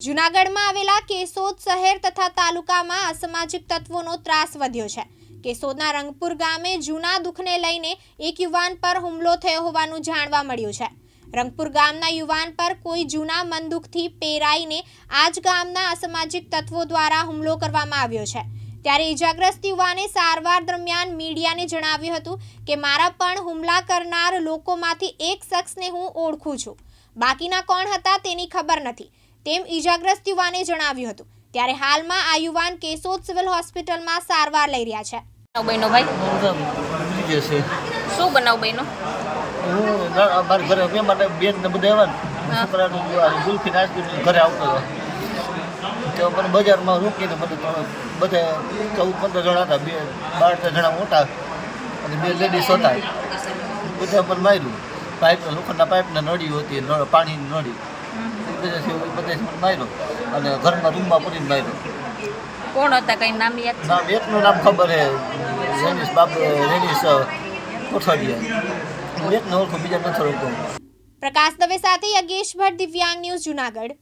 જૂનાગઢમાં આવેલા કેશોદ શહેર તથા તાલુકામાં અસામાજિક તત્વોનો ત્રાસ વધ્યો છે. કેશોદના રંગપુર ગામે જૂના દુઃખને લઈને એક યુવાન પર હુમલો થયો હોવાનું જાણવા મળ્યું છે. રંગપુર ગામના યુવાન પર કોઈ જૂના મનદુખથી પેરાઈને આજ ગામના અસામાજિક તત્વો દ્વારા હુમલો કરવામાં આવ્યો છે. ત્યારે ઇજાગ્રસ્ત યુવાને સારવાર દરમિયાન મીડિયાને જણાવ્યું હતું કે, મારા પણ હુમલા કરનાર લોકોમાંથી એક શખ્સને હું ઓળખું છું. બાકીના કોણ હતા તેની ખબર નથી. તેમ ઇજાગ્રસ્ત યુવાને જણાવ્યું હતું. ત્યારે હાલમાં આ યુવાન કેશોદ સિવિલ હોસ્પિટલમાં સારવાર લઈ રહ્યા છે. બન્યો ભાઈ? શું બનાવ બન્યો? હું ના- ઘરે બે માટે બેન ને બધા આવ્યા છોકરાનું ગુલ્ફી નાસ્તી ઘરે આવતો હતો. તો બજારમાં રોકીને બધા ચૌદ પંદર જણા હતા બે બાર તેર જણા મોટા અને બે લેડીઝ હતા. બધા પણ માર્યું. પાઇપ લોખંડના પાઇપના નળી હતી નળ પાણીની નળી. માર્યો અને ઘરમાં રૂમમાં પડીને માર્યો કોણ હતા કઈ નામ યાદ છે? નામ એકનું નામ ખબર હે. રેનીશ બાબુ રેનીશ કોઠાડિયા એકને ઓળખું બીજા નથી ઓળખું પ્રકાશ દવે સાથે યજ્ઞેશ ભટ્ટ દિવ્યાંગ ન્યૂઝ જુનાગઢ.